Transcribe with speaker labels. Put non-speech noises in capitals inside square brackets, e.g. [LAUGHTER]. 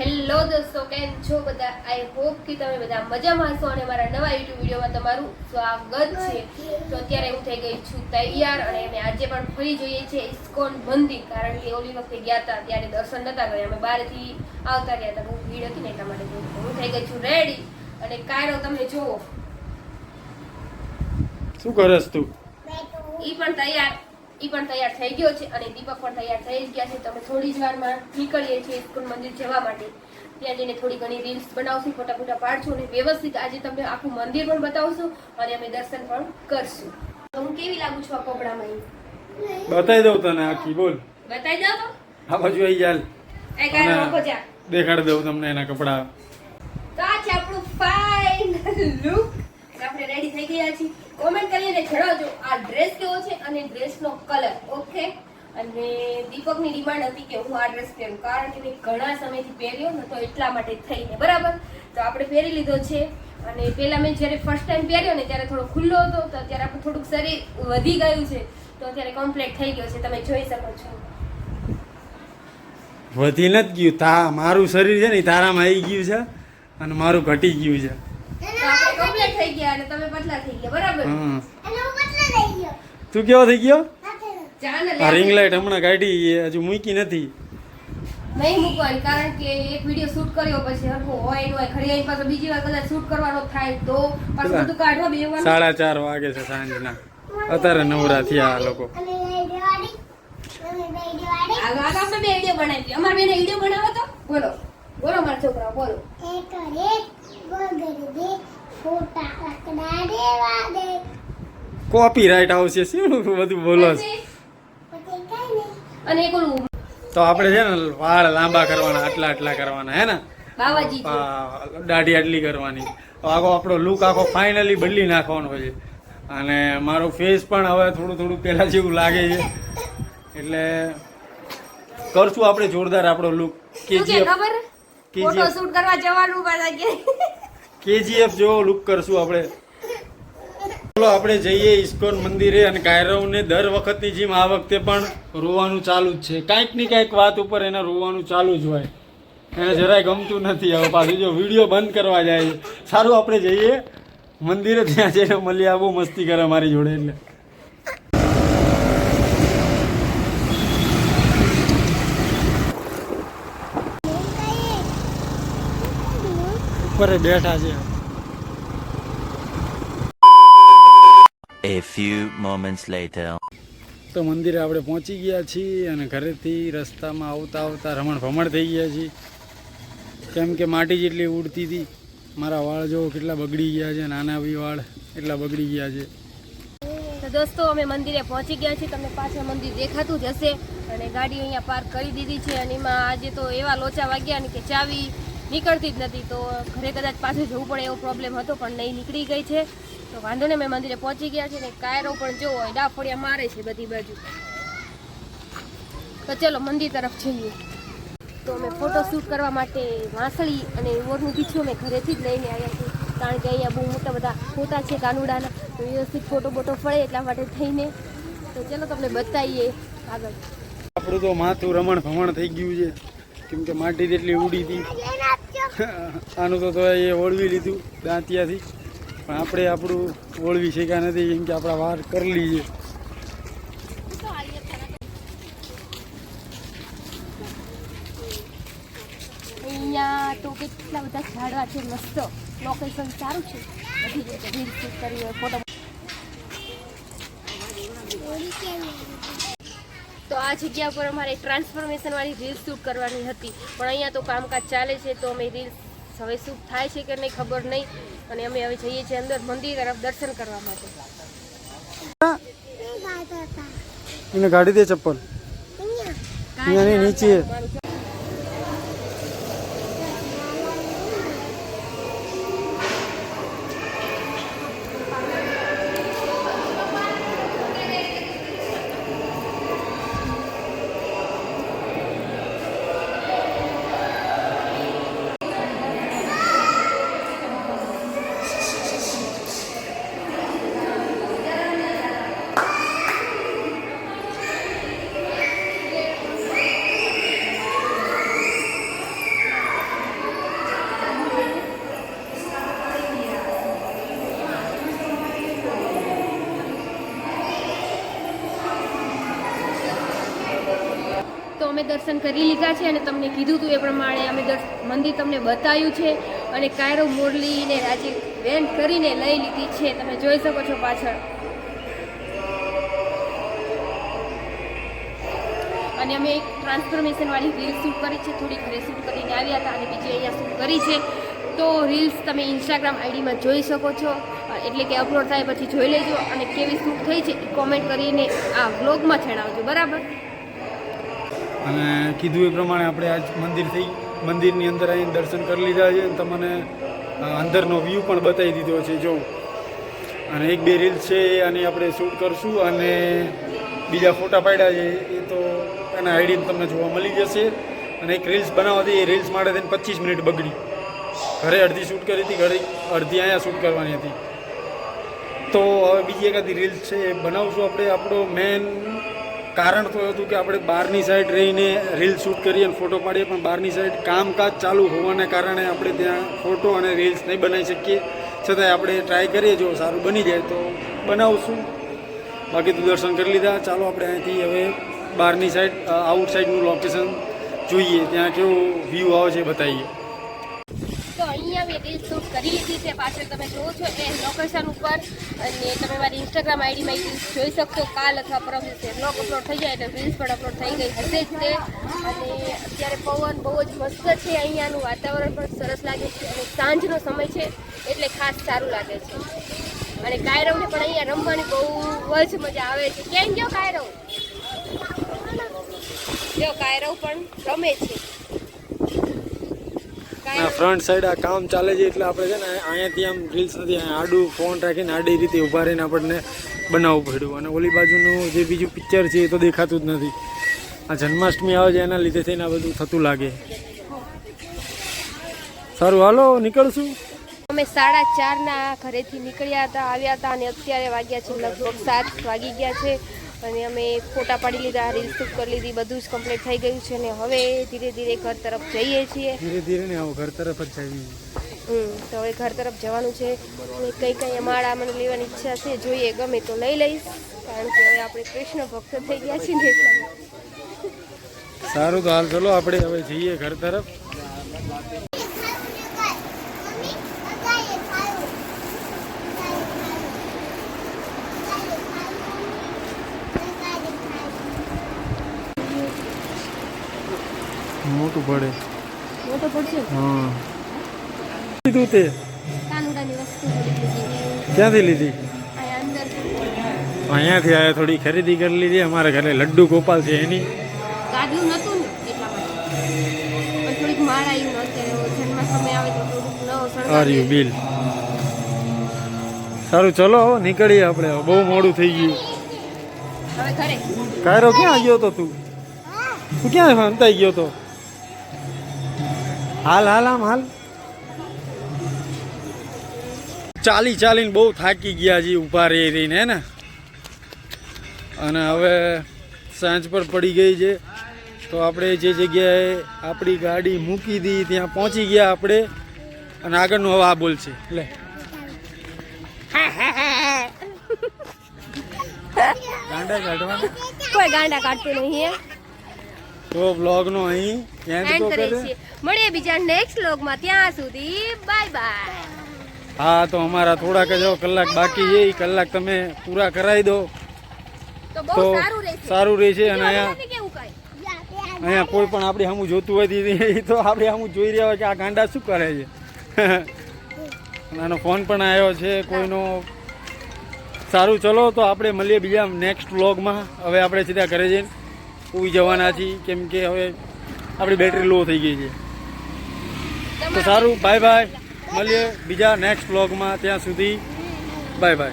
Speaker 1: Hello દોસ્તો કેમ છો બધા? આઈ હોપ કે તમે બધા મજામાં હશો અને મારા નવા યુટ્યુબ વિડીયોમાં તમારું સ્વાગત છે. તો અત્યારે હું થઈ ગઈ છું તૈયાર અને અમે આજે પણ ફરી જોઈએ છે ઇસ્કોન મંદિર. કારણ કે ઓલી વખતે ગયા હતા ત્યારે દર્શન નતા કર્યા. અમે બહારથી આવતા રહ્યા હતા બહુ ભીડ હતી ને એટલા માટે હું થઈ ગઈ છું રેડી અને કાયરો તમે જુઓ.
Speaker 2: શું કરસ તું?
Speaker 1: ઈ પણ તૈયાર. ઈ પણ તૈયાર થઈ ગયો છે અને દીપક પણ તૈયાર થઈ ગયા છે. તો અમે થોડી જ વારમાં નીકળીએ છીએ ઇસ્કોન મંદિર જવા માટે. ત્યાં જઈને થોડી ઘણી રીલ્સ બનાવશું ફોટા ફોટા પાડશું અને વ્યવસ્થિત આજે તમને આખું મંદિર પણ બતાવશું અને અમે દર્શન પણ કરશું. તો હું કેવી લાગુ છું આ કપડામાં
Speaker 2: બતાવી દઉં તને આખી બોલ.
Speaker 1: બતાવી દઉં તો?
Speaker 2: આ બાજુ આવી ચાલ દેખાડી દઉં તમને એના કપડા.
Speaker 1: તો આ છે આપણું ફાઇનલ લુક આપણે રેડી થઈ ગયા છીએ. કોમેન્ટ કરીને જણાવજો આ ડ્રેસ કેવો છે અને ડ્રેસનો કલર ઓકે અને દીપકની ડિમાન્ડ હતી કે હું આ ડ્રેસ પહેરું કારણ કે મેં ઘણા સમયથી પહેર્યો ન તો એટલા માટે થઈને બરાબર? તો આપણે પહેરી લીધો છે અને પહેલાં મેં જ્યારે ફર્સ્ટ ટાઈમ પહેર્યો ને ત્યારે થોડો ખુલ્લો હતો તો અત્યારે આપણું થોડુંક શરીર વધી ગયું છે તો અત્યારે કમ્પ્લીટ થઈ ગયો છે તમે જોઈ શકો છો.
Speaker 2: વધી નથી ગયું તા મારું શરીર છે ને તારામાં આવી ગયું છે અને મારું ઘટી ગયું છે.
Speaker 1: થઈ ગયા અને તમે પતલા થઈ ગયા બરાબર?
Speaker 2: હા તું કેવો થઈ ગયો? આ રિંગ
Speaker 1: લે.
Speaker 2: લાઈટ હમણાં કાઢી હજુ મૂકી નથી.
Speaker 1: નહીં મૂકવાની કારણ કે એક વીડિયો શૂટ કર્યો પછી હરખો હોય ન હોય ખરી આવી પાછો બીજી વાર કદાચ શૂટ કરવાનો થાય તો પાછું બધું કાઢવા બેવાનું
Speaker 2: સાડા ચાર વાગે છે સાંજના. અત્યારે નવરા થયા આ લોકો.
Speaker 1: આગળ આગળ આપણે બે વીડિયો બનાવી અમારે બેને વીડિયો બનાવો તો. બોલો. બોલો મારા છોકરાઓ બોલો.
Speaker 2: કોપી રાઈટ આવશે શું બધું બોલો
Speaker 1: અને
Speaker 2: તો આપણે છે ને વાળ લાંબા કરવાના આટલા આટલા કરવાના હે ને?
Speaker 1: બાવાજી
Speaker 2: દાઢી આટલી કરવાની. તો આખો આપણો લુક આખો ફાઇનલી બદલી નાખવાનો છે. અને મારો ફેસ પણ હવે થોડું થોડું પહેલાં જેવું લાગે છે. એટલે કરશું આપણે જોરદાર આપણો લુક કેજીએફ
Speaker 1: કેજીએફ કરવા જવાનું
Speaker 2: કેજીએફ જેવો લુક કરશું આપણે. ચલો આપણે જઈએ ઇસ્કોન મંદિરે અને કાયરવને દર વખતની જેમ આ વખતે પણ રોવાનું ચાલુ જ છે. કાંઈકની કાંઈક વાત ઉપર એને રોવાનું ચાલુ જ હોય. એને જરાય ગમતું નથી હવે પાછું જો વીડિયો બંધ કરવા જાય સારું આપણે જઈએ. મંદિરે ત્યાં જઈને મળી બહુ મસ્તી કરે મારી જોડે એટલે. ઉપર બેઠા છે.
Speaker 3: A few moments later.
Speaker 2: તો મંદિરે આપણે પહોંચી ગયા છીએ અને ઘરેથી રસ્તામાં આવતા આવતા રમણ ભમણ થઈ ગયા છીએ. કેમ કે માટી જેટલી ઉડતી હતી મારા વાળ જો કેટલા બગડી ગયા છે નાના બી વાળ એટલા બગડી ગયા છે.
Speaker 1: તો દોસ્તો અમે મંદિરે પહોંચી ગયા છીએ. તમને પાછળ મંદિર દેખાતું જ હશે. અને ગાડી અહીંયા પાર્ક કરી દીધી છે અને એમાં આજે તો એવા લોચા વાગ્યા ને કે ચાવી નીકળતી જ નથી. તો ઘરે કદાચ પાછું જવું પડે એવો પ્રોબ્લેમ હતો પણ નહીં નીકળી ગઈ છે. તો વાંધો ને મેં મંદિરે પહોંચી ગયા છે ને કાયરો પણ જો હોય ડાફોડિયા મારે છે બધી બાજુ. તો ચલો મંદિર તરફ જઈએ. તો અમે ફોટો શૂટ કરવા માટે વાંસળી અને ઓરનું પીછું અમે ઘરેથી જ લઈને આવ્યા છીએ. કારણ કે અહીંયા બહુ મોટા બધા ફોટા છે કાનુડાના તો વ્યવસ્થિત ફોટો બોટો ફળે એટલા માટે થઈને. તો ચલો તમને બતાવીએ આગળ.
Speaker 2: આપણું તો માથું રમણ ભમણ થઈ ગયું છે. કેમ કે માટી જેટલી ઉડી હતી. આનું તો તો એ ઓળવી લીધું દાંતિયાથી. પણ આપણે આપણું ઓળવી શક્યા નથી કેમ કે આપણા વાર કરી લઈએ
Speaker 1: અહીંયા તો કેટલા બધા ઝાડવા મસ્ત. લોકેશન સારું છે. રીલ શૂટ કરી ફોટો તો આ જગ્યા પર અમારે ટ્રાન્સફોર્મેશન વાળી રીલ શૂટ કરવાની હતી. પણ અહીંયા તો કામકાજ ચાલે છે, તો અમે રીલ હવે શું થાય છે કે નહીં ખબર નહીં. અને અમે હવે જઈએ છીએ અંદર મંદિર તરફ દર્શન કરવા માટે.
Speaker 2: એને ગાડી દે ચપ્પલ. અહીંયાની નીચે
Speaker 1: દર્શન કરી લીધા છે અને તમને કીધું હતું એ પ્રમાણે અમે મંદિર તમને બતાવ્યું છે અને કાયરો મુરલીને રાજી વેન કરીને લઈ લીધી છે. તમે જોઈ શકો છો પાછળ. અને અમે એક ટ્રાન્સફોર્મેશનવાળી રીલ શૂટ કરી છે. થોડી ઘરે શૂટ કરીને આવ્યા હતા અને બીજી અહીંયા શૂટ કરી છે. તો રીલ્સ તમે ઇન્સ્ટાગ્રામ આઈડીમાં જોઈ શકો છો. એટલે કે અપલોડ થાય પછી જોઈ લેજો. અને કેવી શૂટ થઈ છે એ કોમેન્ટ કરીને આ વ્લોગમાં જણાવજો. બરાબર?
Speaker 2: અને કીધું એ પ્રમાણે આપણે આજ મંદિર થઈ, મંદિરની અંદર આવીને દર્શન કરી લીધા છે અને તમને અંદરનો વ્યૂ પણ બતાવી દીધો છે. જો, અને એક બે રીલ્સ છે એ આની આપણે શૂટ કરશું અને બીજા ફોટા પાડ્યા છે. એ તો એના આઈડી તમને જોવા મળી જશે. અને એક રીલ્સ બનાવવાથી એ રીલ્સ માટે થઈને પચીસ મિનિટ બગડી. ઘરે અડધી શૂટ કરી હતી, ઘરે અડધી અહીંયા શૂટ કરવાની હતી. તો હવે બીજી એકાદી રીલ્સ છે એ બનાવશું આપણે. આપણો મેન કારણ તો હતું કે આપણે બહારની સાઈડ રહીને રીલ શૂટ કરીએ અને ફોટો પાડીએ, પણ બહારની સાઈડ કામકાજ ચાલુ હોવાને કારણે આપણે ત્યાં ફોટો અને રીલ્સ નહીં બનાવી શકીએ. છતાંય આપણે ટ્રાય કરીએ, જો સારું બની જાય તો બનાવશું. બાકી તો દર્શન કરી લીધા. ચાલો આપણે અહીંથી હવે બહારની સાઈડ આઉટ સાઈડનું લોકેશન જોઈએ. ત્યાં કેવો વ્યૂ આવે છે બતાવીએ
Speaker 1: તો અહીંયા મેં રીલ શૂટ કરી લીધી છે. પાછળ તમે જુઓ છો એ લોકેશન ઉપર અને તમે મારી ઇન્સ્ટાગ્રામ આઈડીમાં રીલ્સ જોઈ શકશો. કાલ અથવા પરમ દિવસે બ્લોગ અપલોડ થઈ જાય એટલે રીલ્સ પણ અપલોડ થઈ ગઈ હશે જ તે. અને અત્યારે પવન બહુ જ મસ્ત છે અહીંયાનું. વાતાવરણ પણ સરસ લાગે છે અને સાંજનો સમય છે એટલે ખાસ સારું લાગે છે. અને કાયરવને પણ અહીંયા રમવાની બહુ જ મજા આવે છે. કેમ ગયો કાયરવ જો કાયરવ પણ રમે છે.
Speaker 2: ફ્રન્ટ સાઈડ આ કામ ચાલે છે એટલે આપણે છે ને અહીંયાથી આમ રીલ્સ નથી આડું ફોન રાખીને આડી રીતે ઊભા રહીને આપણને બનાવવું પડ્યું. અને ઓલી બાજુનું જે બીજું પિક્ચર છે એ તો દેખાતું જ નથી. આ જન્માષ્ટમી આવે છે, એના લીધે થઈને આ બધું થતું લાગે. સારું, હાલો, નીકળશું.
Speaker 1: અમે સાડા ચારના ઘરેથી નીકળ્યા હતા, આવ્યા હતા અને અત્યારે વાગ્યા છે લગભગ સાત વાગી ગયા છે. અને અમે ફોટા પાડી લીધા રીલ્સ શૂટ કરી લીધી બધું જ કમ્પ્લીટ થઈ ગયું છે ને હવે ધીરે ધીરે ઘર તરફ જઈએ છીએ.
Speaker 2: ધીરે ધીરે ને આવો ઘર તરફ જ જઈએ.
Speaker 1: તો હવે ઘર તરફ જવાનું છે. અને કંઈ કંઈ માળા મને લેવાની ઈચ્છા છે જોઈએ ગમે તો લઈ લઈશ. કારણ કે હવે આપણે કૃષ્ણ ભક્ત થઈ ગયા છીએ ને. એટલા
Speaker 2: સારું તો હાલ ચલો આપણે હવે જઈએ ઘર તરફ. મોટું પડે.
Speaker 1: મોટો પડશે?
Speaker 2: હા. લીધું તે. ક્યાંથી લીધી? અહીંયાથી આયા થોડી ખરીદી કરી લીધી. અમારા ઘરે લડ્ડુ ગોપાલ છે એની.
Speaker 1: ગાદલું નહોતું ને એટલા માટે. પણ થોડીક માળ આવ્યું ને અત્યારે જન્મ સમય આવે તો થોડુંક નવો શણગાર
Speaker 2: આર્યું બિલ. સારું ચલો નીકળીએ આપણે. બહુ મોડું થઈ ગયું. કાયરો ક્યાં ગયો તો તું? તું ક્યાં હંતાઈ ગયો તો? હાલ હાલ આમ હાલ. ચાલી ચાલીને બહુ થાકી ગયા છીએ ઊભા રહી રહીને હે ને? અને હવે સાંજ પર પડી ગઈ છે. તો આપણે જે જગ્યાએ આપણી ગાડી મૂકી હતી ત્યાં પહોંચી ગયા આપણે. અને આગળનું હવે આ બોલશે લે. [LAUGHS] ગાંડા કાઢવાના?
Speaker 1: કોઈ ગાંડા કાઢતું નહીં
Speaker 2: તો બ્લોગનો અહીં એન્ડ તો
Speaker 1: કરીએ મળીએ બીજા નેક્સ્ટ વ્લોગમાં ત્યાં સુધી બાય બાય
Speaker 2: હા તો અમારા થોડાક જ કલાક બાકી છે. એ કલાક તમે પૂરા કરાવી દો.
Speaker 1: તો સારું રહેશે.
Speaker 2: અને અહીંયા અહીંયા કોઈ પણ આપણે સામું જોતું હોય એ [LAUGHS] તો આપણે સામું જોઈ રહ્યા હોય કે આ ગાંડા શું કરે છે? [LAUGHS] આનો ફોન પણ આવ્યો છે કોઈનો. સારું ચલો તો આપણે મળીએ બીજા નેક્સ્ટ વ્લોગમાં હવે આપણે સીધા ઘરે જઈને. ઉઈ જવાના છીએ. કેમ કે હવે આપણી બેટરી લો થઈ ગઈ છે. તો સારું બાય બાય મળીએ બીજા નેક્સ્ટ બ્લોગમાં ત્યાં સુધી બાય બાય